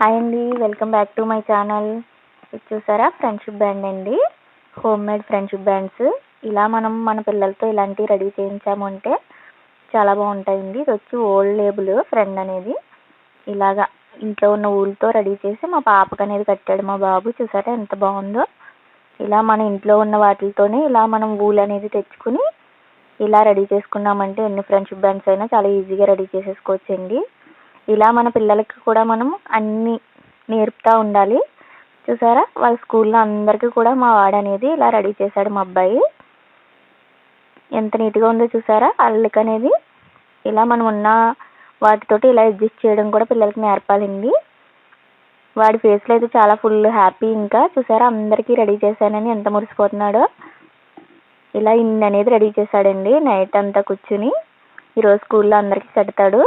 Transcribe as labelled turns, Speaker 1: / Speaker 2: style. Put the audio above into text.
Speaker 1: Hi అండి welcome back to my channel ఇది చూసారా? ఫ్రెండ్షిప్ బ్యాండ్ అండి. హోమ్ మేడ్ ఫ్రెండ్షిప్ బ్యాండ్స్ ఇలా మనం మన పిల్లలతో ఇలాంటివి రెడీ చేయించాము అంటే చాలా బాగుంటాయండి. ఇది వచ్చి ఓల్డ్ లేబుల్ ఫ్రెండ్ అనేది. ఇలాగా ఇంట్లో ఉన్న ఊళ్ళతో రెడీ చేసి మా పాపకు అనేది కట్టాడు మా బాబు. చూసారా? ఎంత బాగుందో. ఇలా మన ఇంట్లో ఉన్న వాటితోనే ఇలా మనం ఊల్ అనేది తెచ్చుకుని ఇలా రెడీ చేసుకున్నామంటే ఎన్ని ఫ్రెండ్షిప్ బ్యాండ్స్ అయినా చాలా ఈజీగా రెడీ చేసేసుకోవచ్చండి. ఇలా మన పిల్లలకి కూడా మనం అన్నీ నేర్పుతూ ఉండాలి. చూసారా? వాళ్ళ స్కూల్లో అందరికీ కూడా మా వాడు అనేది ఇలా రెడీ చేశాడు మా అబ్బాయి. ఎంత నీట్గా ఉందో చూసారా? అల్లిక అనేది ఇలా మనం ఉన్న వాటితోటి ఇలా అడ్జస్ట్ చేయడం కూడా పిల్లలకి నేర్పాలండి. వాడి ఫేస్లో అయితే చాలా ఫుల్ హ్యాపీ ఇంకా. చూసారా? అందరికీ రెడీ చేశానని ఎంత మురిసిపోతున్నాడో. ఇలా ఇన్ని అనేది రెడీ చేశాడండి. నైట్ అంతా కూర్చుని. ఈరోజు స్కూల్లో అందరికీ కడతాడు.